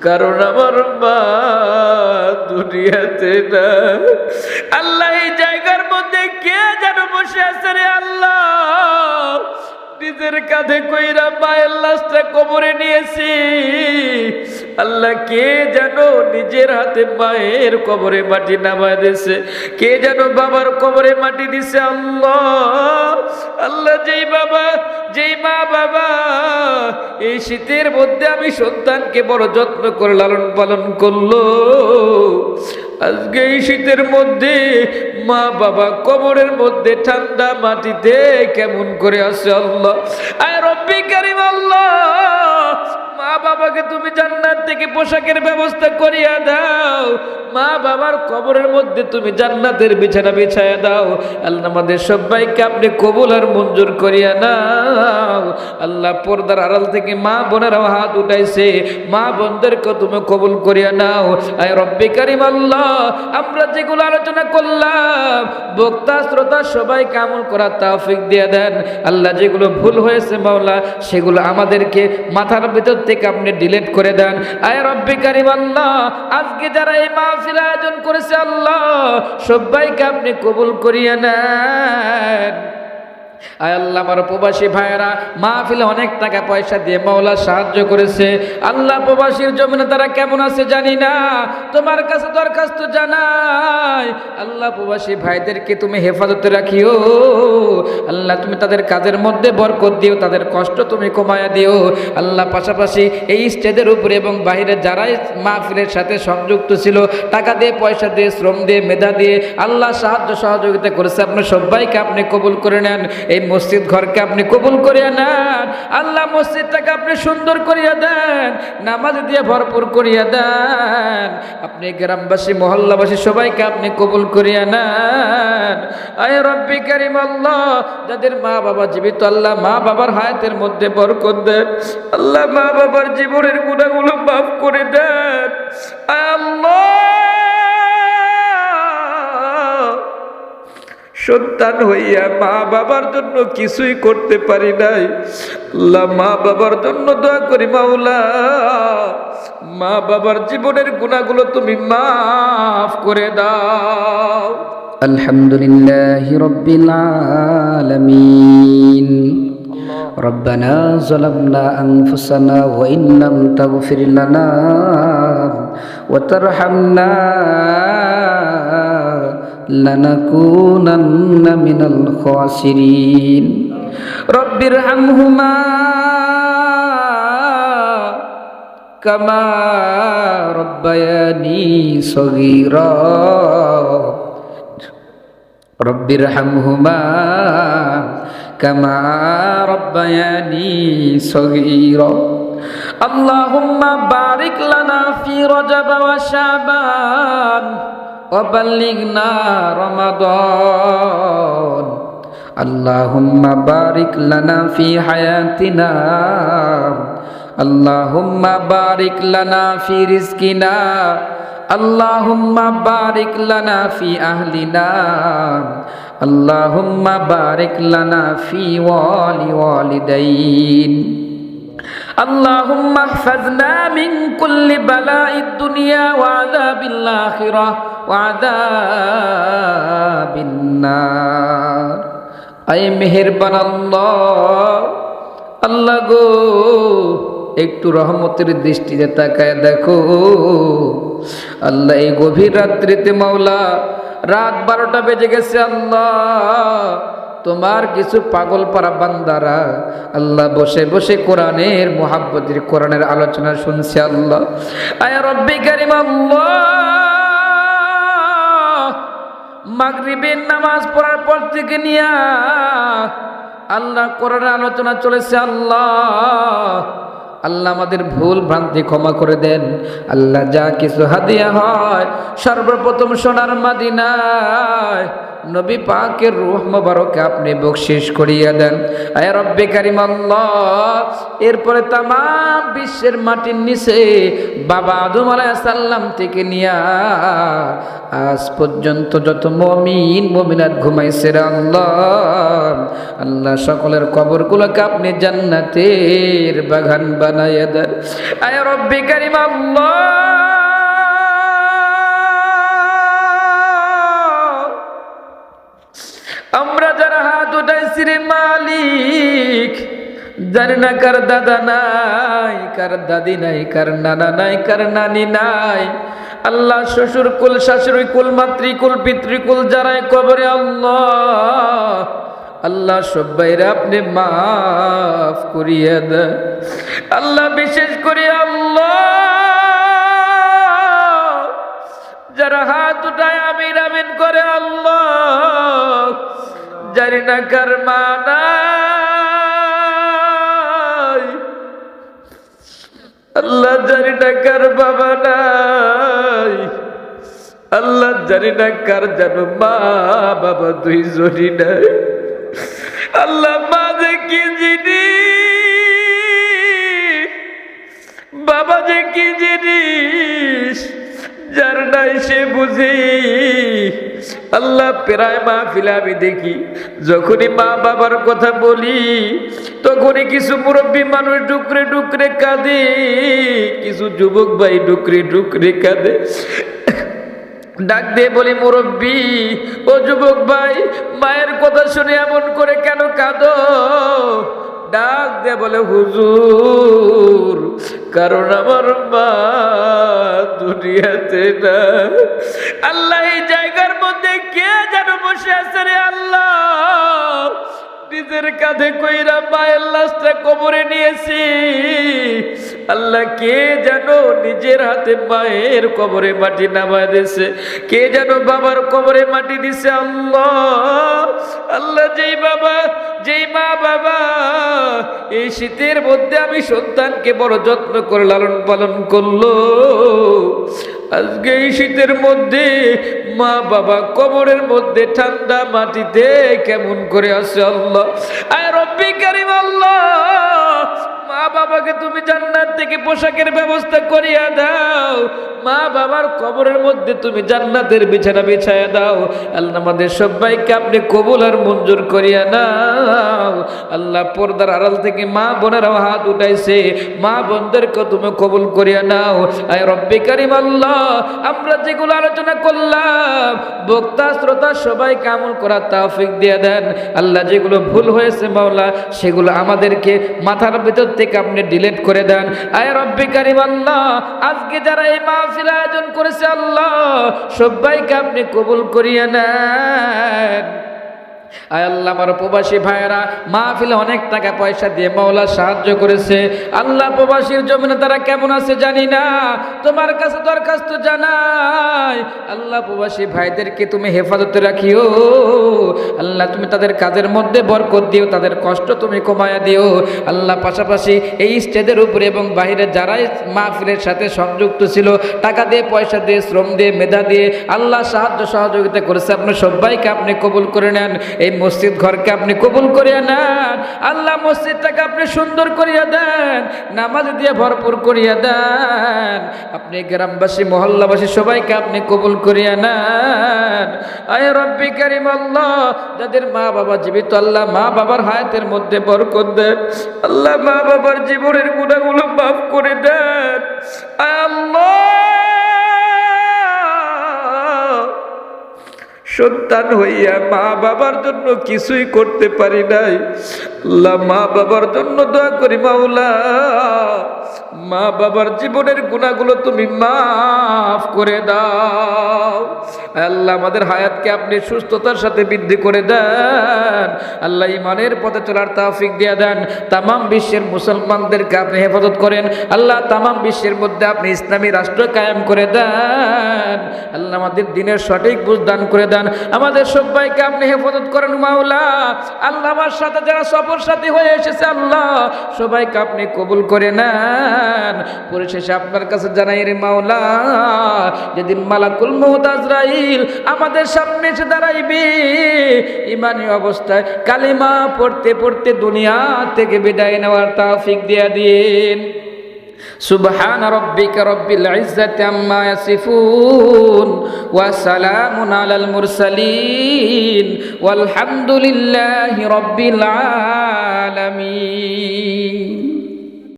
কারণ আমার মা দুনিয়াতে না আল্লাহ এই জায়গার মধ্যে কে যেন বসে আছে রে আল্লাহ? নিজের কাঁধে কইরা মায়ের লাশটা কবরে নিয়েছি। আল্লাহ, কে যেন নিজের হাতে মায়ের কবরে মাটি নামায় দিছে কে যেন বাবার কবরে মাটি দিছে আল্লাহ আল্লাহ, যেই বাবা, যেই মা বাবা, এই শীতের মধ্যে আমি সন্তানকে বড় যত্ন করে লালন পালন করল। আজকে এই শীতের মধ্যে মা বাবা কবরের মধ্যে ঠান্ডা মাটিতে কেমন করে আছে আল্লাহ? আর রব্বি কারিম আল্লাহ মা বাবাকে তুমি জান্নাত থেকে পোশাকের ব্যবস্থা করিয়া দাও। মা বাবার কবরের মধ্যে তুমি জান্নাতের বিছানা বিছায়া দাও। আল্লাহ আমাদের সবাইকে আপনি কবুল আর মঞ্জুর করিয়া নাও। আল্লাহ পর্দার আড়াল থেকে মা বোনেরাও হাত উঠাইছে। মা বোনদেরকে তুমি কবুল করিয়া নাও। আয় রব্বি কারিম আল্লাহ, আমরা যেগুলো আলোচনা করলাম, বক্তা, শ্রোতা সবাই কামল করার তাওফিক দিয়ে দেন। আল্লাহ যেগুলো ভুল হয়েছে মাওলা, সেগুলো আমাদেরকে মাথার ভিতর থেকে আপনি ডিলিট করে দেন। আয় রব্বি কারিম আল্লাহ, আজকে যারা এই মাহফিল আয়োজন করেছে আল্লাহ, সবাইকে আপনি কবুল করিয়া নেন। আল্লাহ, আমার প্রবাসী ভাইয়েরা, মাহফিলে অনেক টাকা পয়সা দিয়ে মাওলা সাহায্য করেছে। আল্লাহ প্রবাসীর জমিনে তারা কেমন আছে জানি না। তোমার কাছে দরখাস্ত জানাই। আল্লাহ প্রবাসী ভাইদেরকে তুমি হেফাজতে রাখিও। আল্লাহ তুমি তাদের কাজের মধ্যে বরকত দিও, তাদের কষ্ট তুমি কমায়া দিও। আল্লাহ পাশাপাশি এই স্টেজের উপরে এবং বাইরে যারাই মাহফিলের সাথে সংযুক্ত ছিল, টাকা দিয়ে, পয়সা দিয়ে, শ্রম দিয়ে, মেধা দিয়ে, আল্লাহ সাহায্য সহযোগিতা করেছে। আপনি সবাইকে আপনি কবুল করে নেন। এই মসজিদ ঘরকে আপনি কবুল করিয়া নেন। আল্লাহ মসজিদটাকে আপনি সুন্দর করিয়া দেন, নামাজ দিয়ে ভরপুর করিয়া দেন। আপনি গ্রামবাসী, মহল্লাবাসী সবাইকে আপনি কবুল করিয়া নেন। আয় রব্বি কারিম আল্লাহ, যাদের মা বাবা জীবিত, আল্লাহ মা বাবার হায়াতের মধ্যে বরকত দেন। আল্লাহ মা বাবার জীবনের গুণাগুলো মাফ করে দেন। আল্লাহ সন্তান হইয়া মা বাবার জন্য কিছুই করতে পারি নাই আল্লাহ মা বাবার জন্য দোয়া করি মাওলা মা বাবার জীবনের গুণাগুলো তুমি মাফ করে দাও الحمد لله رب العالمين ربنا ظلمنا أنفسنا وإن لم تغفر لنا وترحمنا لنكونن من الخاسرين رب ارحمهما كما ربياني صغيرا رب ارحمهما كما ربياني صغيرا اللهم بارك لنا في رجب وشعبان وبلغنا رمضان اللهم بارك لنا في حياتنا اللهم بارك لنا في رزقنا اللهم بارك لنا في أهلنا اللهم بارك لنا في والي والدين اللهم احفظنا من كل بلاء الدنيا وعذاب الآخرة وعذاب النار أي مهربان الله আল্লাহ গো একটু রহমতের দৃষ্টিতে তাকায় দেখো আল্লাহ এই গভীর রাত্রিতে মাওলা রাত বারোটা বেজে গেছে আল্লাহ তোমার কিছু পাগল পারা বান্দারা আল্লাহ বসে বসে কোরআনের মোহাব্বতের কোরআনের আলোচনা শুনছে আল্লাহ আয়া রব্বি কারিম আল্লাহ মাগরিবের নামাজ পড়ার পর থেকে নিয়া আল্লাহ করার আলোচনা চলেছে, আল্লাহ। আল্লাহ আমাদের ভুল ভ্রান্তি ক্ষমা করে দেন। আল্লাহ যা কিছু হাদিয়া হয়, সর্বপ্রথম সোনার মাদিনায় নবী পাকের রুহ মোবারকে আপনি বকশিস করিয়া দেন। আয় রব্বে কারিম আল্লাহ। এরপরে তাম বিশ্বের মাটির নিচে বাবা আদম আলাইসাল্লাম থেকে নিয়া আজ পর্যন্ত যত মমিন, মমিনাত ঘুমাইছে আল্লাহ। আল্লাহ সকলের কবরগুলোকে আপনি জান্নাতের বাগান বানাইয়া দেন। আয় রব্বে কারিম আল্লাহ। আমরা যারা হাত উঠাইছি রে মালিক, জানি না কার দাদা নাই, কার দাদি নাই, কার নানা নাই, কার নানি নাই। আল্লাহ শ্বশুর কুল, শাশুড়ি কুল মাতৃকুল পিতৃকুল যারাই কবরে, আল্লাহ আল্লাহ সবাইরে আপনি মাফ করিয়া দেন। আল্লাহ বিশেষ করে আল্লাহ, যারা হাত উঠায় আমিন আমিন করে আল্লাহ জানি না কার মানাই আল্লাহ জানি না কার বাবা নাই। আল্লাহ জানি না কার জানো মা বাবা দুই জনি নাই। আল্লাহ মা যে কি জিনিস বাবা যে কি জিনিস? যার নাই সে বুঝি আল্লাহ প্রায় মা ফিলে আমি দেখি, যখনই মা বাবার কথা বলি, তখনই কিছু মুরব্বী মানুষ ডুকরে ডুকরে কাঁদে, কিছু যুবক ভাই ডুকরে ডুকরে কাঁদে। ডাক দিয়ে বলি, মুরব্বী, ও যুবক ভাই, মায়ের কথা শুনে এমন করে কেন কাঁদো? ডাক দিয়ে বলে, হুজুর কারণ আমার মা দুনিয়াতে না আল্লাহ এই জায়গার মধ্যে কে যেন বসে আছে রে আল্লাহ? নিজের কাঁধে কইরা মায়ের লাশটা কবরে নিয়েছি। আল্লাহ কে যেন নিজের হাতে মায়ের কবরে মাটি নামায় দিছে কে যেন বাবার কবরে মাটি দিছে আল্লাহ? আল্লাহ, যেই বাবা, যেই মা বাবা, এই শীতের মধ্যে আমি সন্তানকে বড় যত্ন করে লালন পালন করল। আজকে এই শীতের মধ্যে মা বাবা কবরের মধ্যে ঠান্ডা মাটিতে কেমন করে আছে আল্লাহ। আর অব্বিকারী আল্লাহ বাবাকে তুমি জান্নাত থেকে পোশাকের ব্যবস্থা করিয়া দাও। মা বাবার কবরের মধ্যে তুমি জান্নাতের বিছানা বিছায়া দাও। আল্লাহ আমাদের সবাইকে আপনি কবুল আর মঞ্জুর করিয়া নাও। আল্লাহ পর্দার আড়াল থেকে মা বোনেরাও হাত উঠাইছে। মা বোনদেরকে তুমি কবুল করিয়া নাও। আয় রব্বি কারিম আল্লাহ, আমরা যেগুলো আলোচনা করলাম, বক্তা, শ্রোতা সবাই কামল করার তাফিক দিয়ে দেন। আল্লাহ যেগুলো ভুল হয়েছে মাওলা, সেগুলো আমাদেরকে মাথার ভিতর থেকে আপনি ডিলিট করে দেন। আয় রব্বি কারিম আল্লাহ, আজকে যারা এই মাহফিল আয়োজন করেছে আল্লাহ, সবাইকে আপনি কবুল করিয়ে নেন। আল্লাহ, আমার প্রবাসী ভাইয়েরা, মাহফিলে অনেক টাকা পয়সা দিয়ে মাওলা সাহায্য করেছে। আল্লাহ প্রবাসীর জমিনে তারা কেমন আছে জানি না। তোমার কাছে দরখাস্ত জানাই। আল্লাহ প্রবাসী ভাইদেরকে তুমি হেফাজতে রাখিও। আল্লাহ তুমি তাদের কাজের মধ্যে বরকত দিও, তাদের কষ্ট তুমি কমায়া দিও। আল্লাহ পাশাপাশি এই স্টেজের উপরে এবং বাইরে যারাই মাহফিলের সাথে সংযুক্ত ছিল, টাকা দিয়ে, পয়সা দিয়ে, শ্রম দিয়ে, মেধা দিয়ে, আল্লাহ সাহায্য সহযোগিতা করেছে। আপনি সবাইকে আপনি কবুল করে নেন। এই মসজিদ ঘরকে আপনি কবুল করিয়া নেন। আল্লাহ মসজিদটাকে আপনি সুন্দর করিয়া দেন, নামাজ দিয়ে ভরপুর করিয়া দেন। আপনি গ্রামবাসী, মহল্লাবাসী সবাইকে আপনি কবুল করিয়া নেন। আয় রব্বি কারিম আল্লাহ, যাদের মা বাবা জীবিত, আল্লাহ মা বাবার হায়াতের মধ্যে বরকত দেন। আল্লাহ মা বাবার জীবনের গুণাগুলো মাফ সন্তান হইয়া মা বাবার জন্য কিছুই করতে পারি নাই। মা বাবার জন্য দোয়া করি মাওলা। মা বাবার জীবনের গুণাগুলো তুমি মাফ করে দাও। আল্লাহ, আমাদের হায়াতকে আপনি সুস্থতার সাথে বৃদ্ধি করে দেন। আল্লাহ, ইমানের পথে চলার তাফিক দিয়ে দেন। তামাম বিশ্বের মুসলমানদেরকে আপনি হেফাজত করেন। আল্লাহ, তামাম বিশ্বের মধ্যে আপনি ইসলামী রাষ্ট্র কায়েম করে দেন। আল্লাহ, আমাদের দিনের সঠিক বুঝ দান করে দেন। আমাদের সবাইকে আপনি হেফাজত করেন, মাওলা। আল্লাহ, আমার সাথে যারা সফর সাথী হয়ে এসেছে, আল্লাহ, সবাইকে আপনি কবুল করে নেন। দেন পরিশেষে আপনার কাছে জানাই রে মাওলা যেদিন মালাকুল মৌত আজরাইল আমাদের সামনে এসে দাঁড়াইবে ইমানি অবস্থায় কালিমা পড়তে পড়তে দুনিয়া থেকে বিদায় নেওয়ার তাফিক দিয়া দিন سبحان ربك رب العزة عما يصفون وسلام على المرسلين والحمد لله رب العالمين